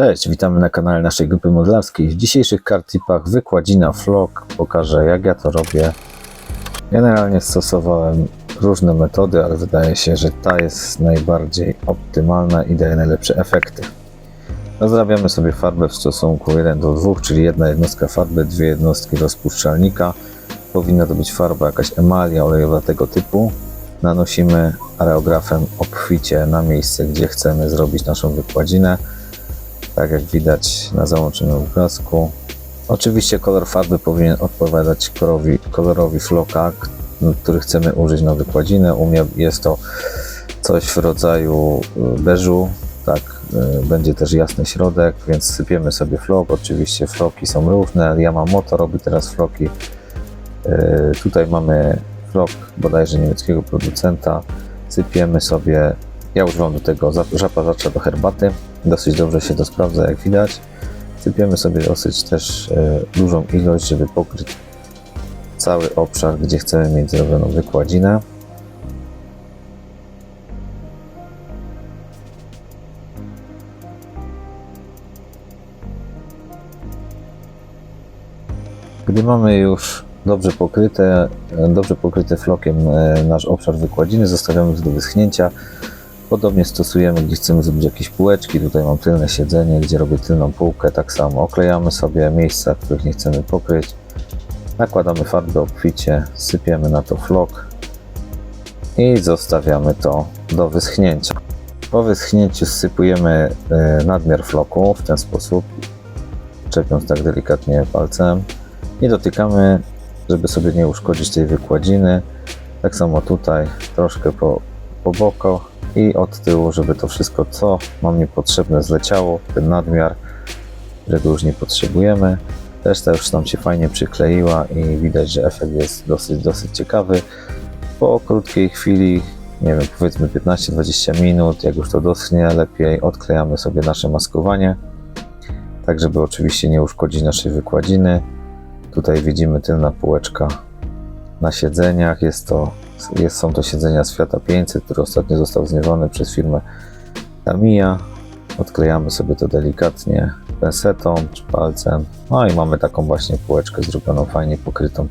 Cześć, witamy na kanale naszej grupy modelarskiej. W dzisiejszych kartipach wykładzina vlog. Pokażę jak ja to robię. Generalnie stosowałem różne metody, ale wydaje się, że ta jest najbardziej optymalna i daje najlepsze efekty. Rozrabiamy sobie farbę w stosunku 1 do 2, czyli jedna jednostka farby, dwie jednostki rozpuszczalnika. Powinna to być farba jakaś emalia olejowa tego typu. Nanosimy areografem obficie na miejsce, gdzie chcemy zrobić naszą wykładzinę tak jak widać na załączonym obrazku. Oczywiście kolor farby powinien odpowiadać kolorowi, kolorowi floka, który chcemy użyć na wykładzinę. U mnie jest to coś w rodzaju y, beżu, tak, y, będzie też jasny środek, więc sypiemy sobie flok. Oczywiście floki są różne, Yamamoto robi teraz floki. Y, Tutaj mamy flok bodajże niemieckiego producenta. Sypiemy sobie, ja używam do tego za- żapazacza do herbaty. Dosyć dobrze się to sprawdza, jak widać. Sypiemy sobie dosyć też e, dużą ilość, żeby pokryć cały obszar, gdzie chcemy mieć zrobioną wykładzinę. Gdy mamy już dobrze pokryte, e, dobrze pokryty flokiem e, nasz obszar wykładziny, zostawiamy do wyschnięcia. Podobnie stosujemy, gdzie chcemy zrobić jakieś półeczki. Tutaj mam tylne siedzenie, gdzie robię tylną półkę. Tak samo oklejamy sobie miejsca, których nie chcemy pokryć. Nakładamy farbę obficie, sypiemy na to flok i zostawiamy to do wyschnięcia. Po wyschnięciu sypujemy e, nadmiar floku w ten sposób, czepiąc tak delikatnie palcem i dotykamy, żeby sobie nie uszkodzić tej wykładziny. Tak samo tutaj troszkę po, po bokach i od tyłu, żeby to wszystko, co mam niepotrzebne, zleciało, ten nadmiar, którego już nie potrzebujemy. Reszta już nam się fajnie przykleiła i widać, że efekt jest dosyć, dosyć ciekawy. Po krótkiej chwili, nie wiem, powiedzmy 15-20 minut, jak już to doschnie lepiej, odklejamy sobie nasze maskowanie, tak żeby oczywiście nie uszkodzić naszej wykładziny. Tutaj widzimy tylna półeczka na siedzeniach. Jest to, jest, są to siedzenia z Fiata 500, który ostatnio został zniewolony przez firmę Tamiya. Odklejamy sobie to delikatnie pensetą czy palcem. No i mamy taką właśnie półeczkę zrobioną fajnie pokrytą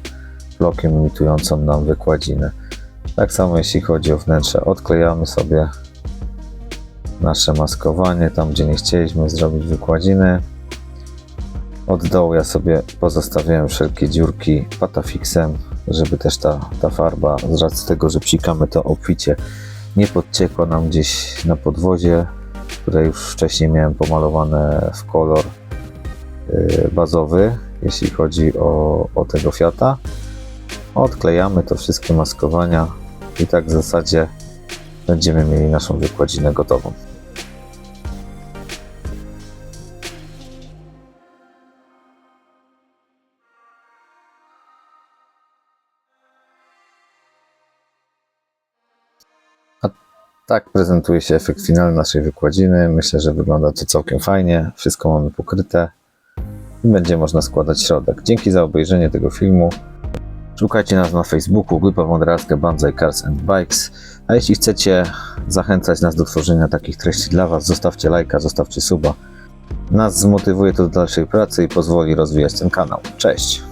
blokiem imitującą nam wykładzinę. Tak samo jeśli chodzi o wnętrze, odklejamy sobie nasze maskowanie tam, gdzie nie chcieliśmy zrobić wykładziny. Od dołu ja sobie pozostawiałem wszelkie dziurki patafixem, żeby też ta, ta farba, z racji tego, że psikamy to obficie, nie podciekła nam gdzieś na podwozie, które już wcześniej miałem pomalowane w kolor yy, bazowy, jeśli chodzi o, o tego Fiata. Odklejamy to wszystkie maskowania i tak w zasadzie będziemy mieli naszą wykładzinę gotową. Tak prezentuje się efekt finalny naszej wykładziny. Myślę, że wygląda to całkiem fajnie. Wszystko mamy pokryte i będzie można składać środek. Dzięki za obejrzenie tego filmu. Szukajcie nas na Facebooku, Grupa Wądrarska Banzai Cars and Bikes. A jeśli chcecie zachęcać nas do tworzenia takich treści dla Was, zostawcie lajka, zostawcie suba. Nas zmotywuje to do dalszej pracy i pozwoli rozwijać ten kanał. Cześć!